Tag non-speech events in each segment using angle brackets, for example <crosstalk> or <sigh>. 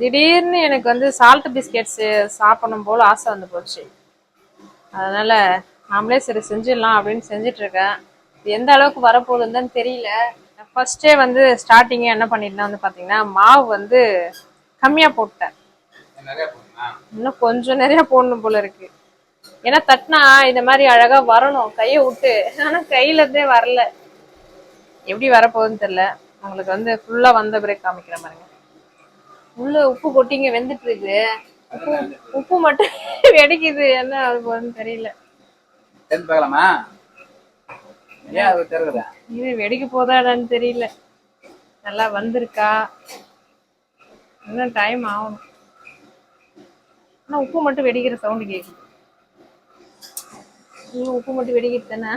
திடீர்னு எனக்கு வந்து சால்ட் பிஸ்கெட்ஸ் சாப்பிடணும் போல ஆசை வந்து போச்சு. அதனால நாமளே சரி செஞ்சிடலாம் அப்படின்னு செஞ்சுட்டு இருக்கேன். இது எந்த அளவுக்கு வரப்போகுதுன்னு தெரியல. ஃபர்ஸ்டே வந்து ஸ்டார்டிங்கே என்ன பண்ணிட்டேன் வந்து பார்த்தீங்கன்னா மாவு வந்து கம்மியாக போட்டேன். இன்னும் கொஞ்சம் நிறைய போடணும் போல இருக்கு. ஏன்னா தட்டினா இந்த மாதிரி அழகா வரணும் கையை விட்டு. ஆனா கையில இருந்தே வரல. எப்படி வரப்போகுதுன்னு தெரியல. உங்களுக்கு வந்து ஃபுல்லா வந்த பிறகு காமிக்கிறேன் பாருங்க. உள்ள உப்பு கொட்டிங்க வெந்துட்டு இருக்கு உப்பு உப்பு மட்டும் <laughs> வெடிக்குது. என்ன ஆக போகுதுன்னு தெரியல. தெரிஞ்சு பார்க்கலாமா? ஏன் அது தெரியல இது வெடிக்க போதாடான்னு தெரியல. நல்லா வந்திருக்கா? இன்னும் டைம் ஆகணும். ஆனா உப்பு மட்டும் வெடிக்கிற சவுண்டு கேக்குது. இன்னும் உப்பு மட்டும் வெடிக்கிட்டு தானே?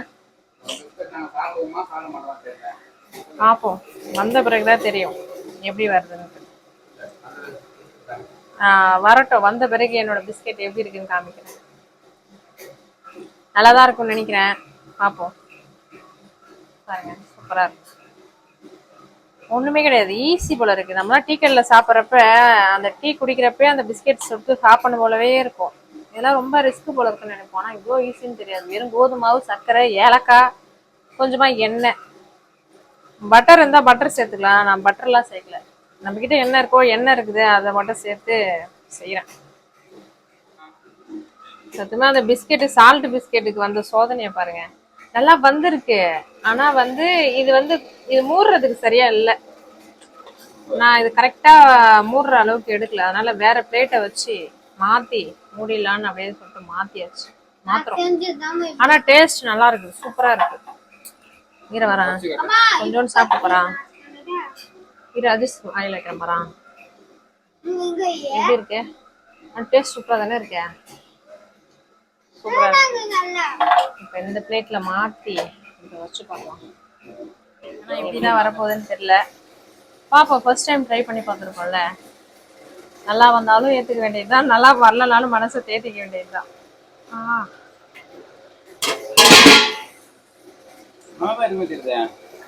பார்ப்போம். வந்த பிறகுதான் தெரியும். எப்படி வருதுன்னு. வரட்டும். வந்த பிறகு என்னோட பிஸ்கெட் எப்படி இருக்குன்னு காமிக்கிறேன். நல்லா தான் இருக்கும்னு நினைக்கிறேன். பார்ப்போம் பாருங்க சூப்பராக இருக்கு. ஒன்றுமே கிடையாது. ஈஸி போல இருக்குது நம்மளாம் டீ கடையில் சாப்பிட்றப்ப அந்த டீ குடிக்கிறப்ப அந்த பிஸ்கெட் சுட்டு சாப்பிடணும் போலவே இருக்கும். இதெல்லாம் ரொம்ப ரிஸ்க் போல இருக்குன்னு நினைப்போம். ஆனால் இவ்வளோ ஈஸின்னு தெரியாது. வெறும் கோதுமாவு சர்க்கரை ஏலக்காய் கொஞ்சமாக எண்ணெய். பட்டர் இருந்தால் பட்டர் சேர்த்துக்கலாம். நான் பட்டர்லாம் சேர்க்கல. நம்ம கிட்ட என்ன இருக்கோ எண்ணெய் இருக்குது அதை மட்டும் சேர்த்து செய்யறேன் சத்துமா அந்த பிஸ்கெட்டு சால்ட் பிஸ்கெட்டுக்கு வந்த சோதனையை பாருங்க. நல்லா வந்திருக்கு. ஆனா வந்து இது வந்து இது மூடுறதுக்கு சரியா இல்லை. நான் இது கரெக்டா மூடுற அளவுக்கு எடுக்கல. அதனால வேற பிளேட்டை வச்சு மாத்தி மூடிடலான்னு அப்படியே சொல்லிட்டு மாத்தியாச்சு. மாத்திரம் ஆனா டேஸ்ட் நல்லா இருக்கு. சூப்பரா இருக்கு. இரு வரேன். கொஞ்சோண்டு சாப்பிட்டு போறான். இரு ஆயில் வைக்கிறேன் போறான் எப்படி இருக்கு? டேஸ்ட் சூப்பரா தானே இருக்கே? சூப்பரா இருக்கு. இப்போ இந்த பிளேட்ல மாத்தி இதை வச்சு பார்க்கலாம். ஆனா இப்படிதான் வரப்போகுதுன்னு தெரியல. பாப்போம் ஃபர்ஸ்ட் டைம் ட்ரை பண்ணி பார்த்துருக்கோம்ல நல்லா வந்தாலும் ஏத்துக்க வேண்டியதுதான். நல்லா வரலனாலும் மனசை தேத்திக்க வேண்டியதுதான். ஆ. மாமா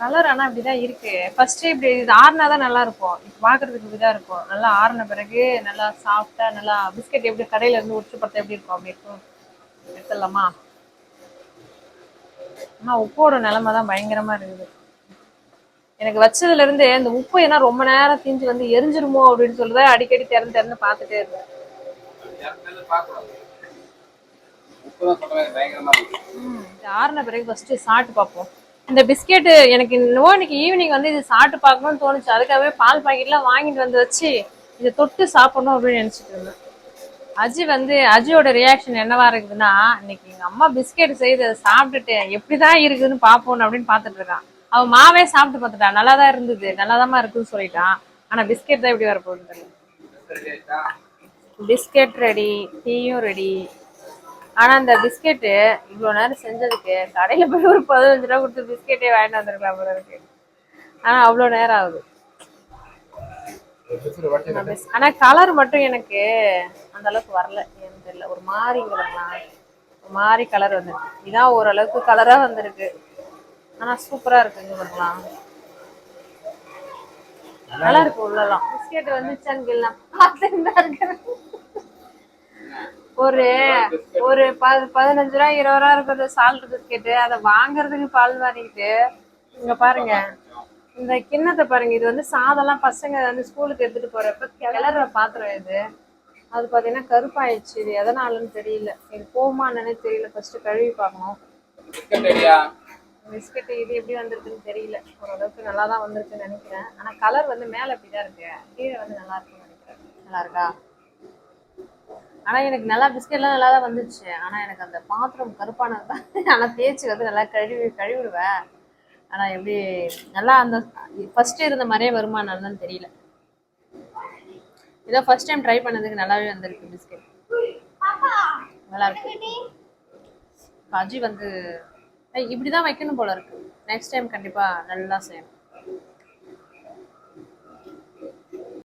கலர் ஆனா இப்படிதான் இருக்கு. ஃபர்ஸ்ட் இப்படி இது ஆறுனா தான் நல்லா இருக்கும். இப்போ பாக்குறதுக்கு இப்படிதான் இருக்கும். நல்லா ஆறுன பிறகு நல்லா சாஃப்டா நல்லா பிஸ்கெட் எப்படி கடையில இருந்து உரிச்சு பார்த்தா எப்படி இருக்கும்? அப்படி இருக்கும். எடுத்துடலாமா? ஆனா உப்போட நிலைமை தான் பயங்கரமா இருக்குது. எனக்கு வச்சதுல இருந்து இந்த உப்பு ஏன்னா ரொம்ப நேரம் தீஞ்சு வந்து எரிஞ்சிருமோ அப்படின்னு சொல்லிதான் அடிக்கடி திறந்து திறந்து பார்த்துட்டே இருந்தேன் தான் ஆறுன பிறகு ஃபர்ஸ்ட் சாப்பிட்டு பார்ப்போம். இந்த பிஸ்கெட் எனக்கு இன்னும் இன்னைக்கு ஈவினிங் வந்து இது சாப்பிட்டு பார்க்கணும்னு தோணுச்சு. அதுக்காகவே பால் பாக்கெட்லாம் வாங்கிட்டு வந்து வச்சு இதை தொட்டு சாப்பிடணும் அப்படின்னு நினைச்சிட்டு இருந்தேன். அஜி வந்து அஜியோட ரியாக்ஷன் என்னவா இருக்குதுன்னா இன்னைக்கு எங்க அம்மா பிஸ்கெட் செய்து அதை சாப்பிட்டுட்டு எப்படிதான் இருக்குதுன்னு பார்ப்போம் அப்படின்னு பார்த்துட்டு இருக்கான். அவன் மாவே சாப்பிட்டு பார்த்துட்டான் நல்லா தான் இருந்தது நல்லாதாம்மா இருக்குன்னு சொல்லிட்டான். ஆனா பிஸ்கெட் தான் எப்படி வரப்போகுதுன்னு தெரியல பிஸ்கெட் ரெடி டீயும் ரெடி ஆனா இந்த பிஸ்கெட்டு இவ்வளவு நேரம் செஞ்சதுக்கு கடையில போய் ஒரு பதினஞ்சு ரூபா கொடுத்து பிஸ்கெட்டே வாங்கிட்டு வந்திருக்கலாம் போல இருக்கு. ஆனா அவ்வளவு நேரம் ஆகுது. ஆனா கலர் மட்டும் எனக்கு அந்த அளவுக்கு வரல. ஏன்னு தெரியல. ஒரு மாதிரி ஒரு மாதிரி கலர் வந்துருக்கு இதான் ஓரளவுக்கு கலரா வந்திருக்கு. ஆனா சூப்பரா இருக்குங்க பாருங்களா நல்லா இருக்கு உள்ளலாம். பிஸ்கெட் வந்துச்சான்னு கேள்லாம் பார்த்துட்டு தான் இருக்கிறேன். ஒரு ஒரு பதினஞ்சு ரூபா இருபது ரூபா இருக்கிற சால்ட் பிஸ்கெட்டு அதை வாங்குறதுக்கு பால் வாங்கிட்டு இங்க பாருங்க. இந்த கிண்ணத்தை பாருங்க. இது வந்து சாதம்லாம் பசங்க வந்து ஸ்கூலுக்கு எடுத்துட்டு போறப்ப கிளற பாத்திரம் இது. அது பாத்தீங்கன்னா கருப்பாயிடுச்சு. இது எதனாலன்னு தெரியல. இது போகுமா என்னன்னு தெரியல. ஃபர்ஸ்ட் கழுவி பார்க்கணும். பிஸ்கட் இது எப்படி வந்திருக்குன்னு தெரியல. ஓரளவுக்கு நல்லா தான் வந்திருக்குன்னு நினைக்கிறேன். ஆனா கலர் வந்து மேல இப்படிதான் இருக்கு. கீழே வந்து நல்லா இருக்குன்னு நினைக்கிறேன். நல்லா இருக்கா? ஆனா எனக்கு நல்லா பிஸ்கெட்லாம் நல்லா தான் வந்துச்சு. ஆனா எனக்கு அந்த பாத்திரம் கருப்பானது தான். ஆனா தேய்ச்சி வந்து நல்லா கழுவி கழுவிடுவேன். ஆனா எப்படி நல்லா அந்த ஃபஸ்ட்டு இருந்த மாதிரியே வருமா என்னன்னு தெரியல. இதான் ஃபர்ஸ்ட் டைம் ட்ரை பண்ணதுக்கு நல்லாவே வந்திருக்கு பிஸ்கெட். நல்லா இருக்கு. அஜி வந்து இப்படி இப்படிதான் வைக்கணும் போல இருக்கு. நெக்ஸ்ட் டைம் கண்டிப்பா நல்லா செய்யணும்.